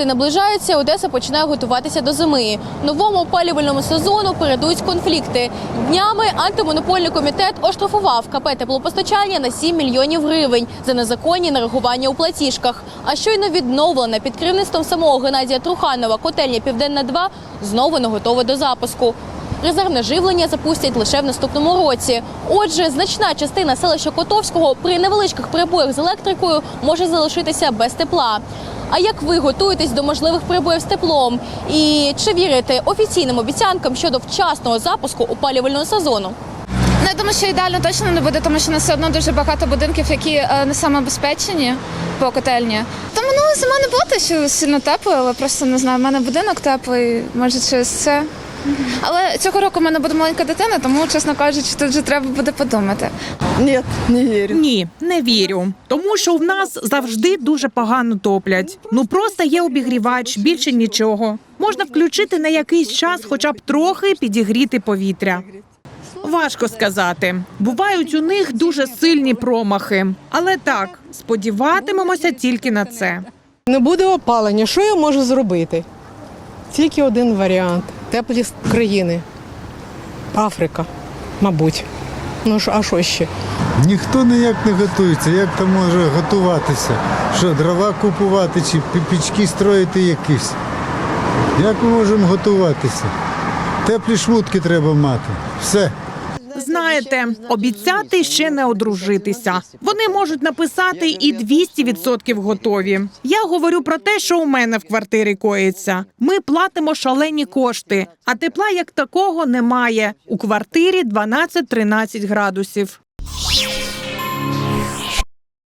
Холоди наближаються. Одеса починає готуватися до зими. Новому опалювальному сезону передують конфлікти. Днями антимонопольний комітет оштрафував КП теплопостачання на 7 мільйонів гривень за незаконні нарахування у платіжках. А щойно відновлена під керівництвом самого Геннадія Труханова котельня Південна 2 знову не готова до запуску. Резервне живлення запустять лише в наступному році. Отже, значна частина селища Котовського при невеличких перебоях з електрикою може залишитися без тепла. А як ви готуєтесь до можливих прибоїв з теплом? І чи вірите офіційним обіцянкам щодо вчасного запуску опалювального сезону? Ну, я думаю, що ідеально точно не буде, тому що на все одно дуже багато будинків, які е, не самобезпечені по котельні. Тому ну зима не було що сильно тепло, але просто не знаю. в мене будинок теплий, може через це. Але цього року в мене буде маленька дитина, тому, чесно кажучи, тут вже треба буде подумати. Нет, не верю. Ні, не вірю. Тому що в нас завжди дуже погано топлять. Ну просто є обігрівач, більше нічого. Можна включити на якийсь час, хоча б трохи підігріти повітря. Важко сказати. Бувають у них дуже сильні промахи. Але так, сподіватимемося тільки на це. Не буде опалення. Що я можу зробити? Тільки один варіант. Теплі країни. Африка, мабуть. Ну а що ще? Ніхто ніяк не готується. Як там може готуватися? Що, дрова купувати чи пічки строїти якісь? Як ми можемо готуватися? Теплі швудки треба мати. Все. Знаєте, обіцяти ще не одружитися. Вони можуть написати і 200% готові. Я говорю про те, що у мене в квартирі коїться. Ми платимо шалені кошти, а тепла як такого немає. У квартирі 12-13 градусів.